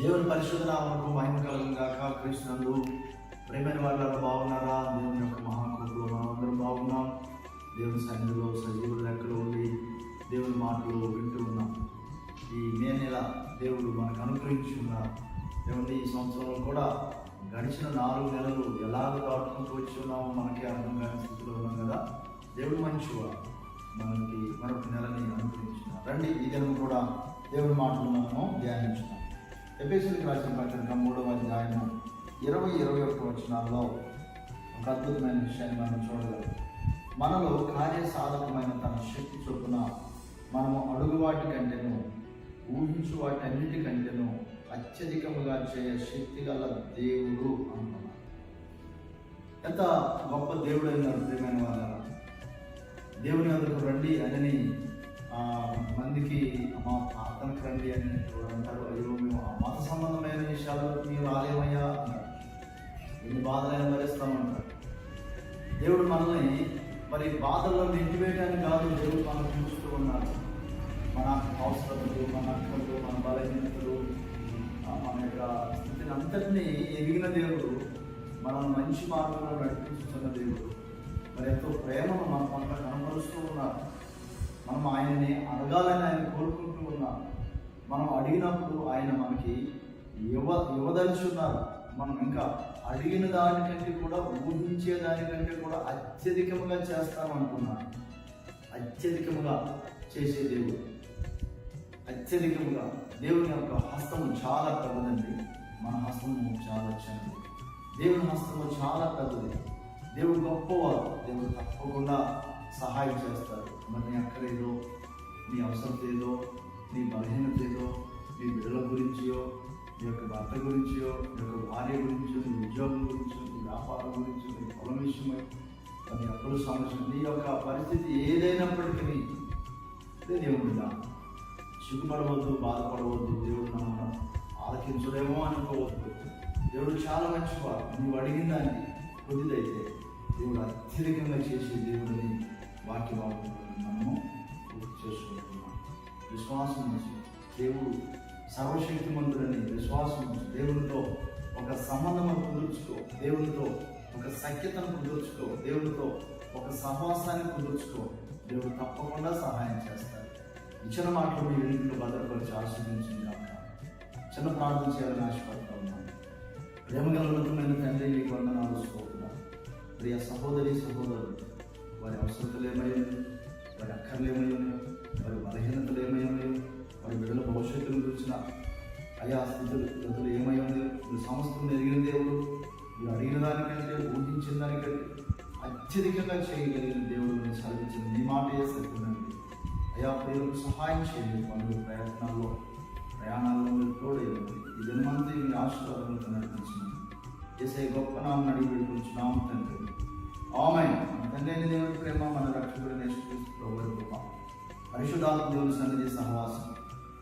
దేవుని పరిశుద్ధ నామకు మహిమ కలుగును గాక. ప్రేమైన వాళ్ళ బాగున్నారా? దేవుని యొక్క మహాకృతులు మనం అందరం బాగున్నాం. దేవుని సన్నిధిలో సజీవుల లెక్కలో ఉండి దేవుని మాటలు వింటూ ఉన్నాం. ఈ మే నెల దేవుడు మనకు అనుగ్రహించి ఏమంటే దేవుని ఈ సంవత్సరంలో కూడా గడిచిన నాలుగు నెలలు ఎలాగ దాటుకుంటూ వచ్చి ఉన్నామో మనకే అర్థం కాని స్థితిలో ఉన్నాం కదా. దేవుడు మంచివాడు. మనకి మరొక నెలని అనుగ్రహించిన రండి ఈ దినం కూడా దేవుని మాటలు మనము ధ్యానించున్నాం ఎపిసోడ్కి రాసిన పత్రిక మూడవ అధ్యాయము ఇరవై ఇరవై ఒక్క వచనాల్లో ఒక అద్భుతమైన విషయాన్ని మనం చూడగలం. మనలో కార్య సాధకమైన తన శక్తి చొప్పున మనము అడుగు వాటి కంటేను ఊహించు వాటి అన్నిటికంటేను అత్యధికముగా చేయ శక్తి గల దేవుడు అంటున్నాడు ఎంత గొప్ప దేవుడు అయినారు ప్రియమైన వాళ్ళ దేవుని అందుకు రండి అని మందికి మా ప్రార్థనకు రండి అని అంటారు అయ్యో మేము మత సంబంధమైన విషయాలు మీరు రాలేమయ్యా అన్నారు. ఎన్ని బాధలైనా భరిస్తామంటారు. దేవుడు మనల్ని మరి బాధల్లో నిండివేయడానికి కాదు దేవుడు మనం చూస్తూ ఉన్నాడు మన అవసరతలు మన అక్కలు మన బలహీనతలు మన యొక్క స్థితిని అంతటినీ ఎదిగిన దేవుడు మనం మంచి మార్గంలో నడిపించుతున్న ఆయన అడగాలని ఆయన కోరుకుంటూ ఉన్నాం. మనం అడిగినప్పుడు ఆయన మనకి ఇవ్వ ఇవ్వదలుచున్నారు. మనం ఇంకా అడిగిన దానికంటే కూడా ఊహించే దానికంటే కూడా అత్యధికముగా చేస్తామనుకున్నాను అత్యధికముగా చేసే దేవుడు. అత్యధికముగా దేవుని యొక్క హస్తము చాలా పెద్దదండి. మన హస్తము చాలా చిన్నది. దేవుని హస్తము చాలా పెద్దది. దేవుడు గొప్పవారు దేవుడు తప్పకుండా సహాయం చేస్తారు మరి యొక్క నీ బలహీనత ఏదో నీ బిడ్డల గురించియో నీ యొక్క భర్త గురించియో నీ యొక్క భార్య గురించో నీ ఉద్యోగం గురించో నీ వ్యాపారం గురించో నీ పొలం విషయమై నీ అప్పుల సమస్య నీ యొక్క పరిస్థితి ఏదైనప్పటికీ ఇదే దేవుడిగా సిగ్గుపడవద్దు బాధపడవద్దు దేవుడు నమ్మడం ఆలకించడేమో అనుకోవద్దు. దేవుడు చాలా మంచివాడు. నువ్వు అడిగిన దాన్ని కొద్దిదైతే దేవుడు అత్యధికంగా చేసే దేవుడిని వాక్య భాగంలో మనము గుర్తు చేసుకుంటున్నాం. విశ్వాసం నుంచి దేవుడు సర్వశక్తిమంతుడని విశ్వాసం నుంచి దేవునితో ఒక సంబంధం కుదుర్చుకో. దేవునితో ఒక సఖ్యతను కుదుర్చుకో. దేవునితో ఒక సహవాసాన్ని కుదుర్చుకో. దేవుడు తప్పకుండా సహాయం చేస్తారు ఇచ్చిన మాటలు మీ ఇంట్లో భద్రపరిచి ఆశీర్వించింది కాక చిన్న ప్రార్థన చేయాలని ఆశపడతా ఉన్నాను ప్రేమగల తండ్రి మీ వందనాలు స్తోత్రాలు ప్రియ సహోదరి సహోదరులు వారి అవసరతలు ఏమై వారి అక్కర్లు అయ్యా స్థితులు స్థితులు ఏమై ఉంది? మీరు సమస్తం ఎదిగిన దేవుడు. మీరు అడిగిన దానికంటే ఊహించిన దానికంటే అత్యధికంగా చేయగలిగిన దేవుడు నేను సాధించిన మీ మాటే సత్యమండి అయ్యా ప్రియులకు సహాయం చేయండి. పనులు ప్రయత్నాల్లో ప్రయాణాల్లో మీరు తోడేయండి ఈ జన్మంతా మీ ఆశీర్వాదంతో నడిపించండి చేసే గొప్ప నామం అడిగి పెట్టుకుంటున్నాము తండ్రి. ఆమె తండ్రి దేవుడి ప్రేమ మన రక్షకుడు నేర్చుకుంటూ కృప. పరిశుద్ధాత్మ దేవుని సన్నిధి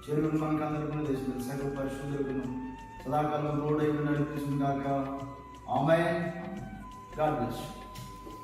చెరువులు మనకు అందరికీ దేశం సకల పరిశుద్ధులను సదాకాలం తోడై నడిపిస్తుంది కాక ఆమె గాడ్ బ్లెస్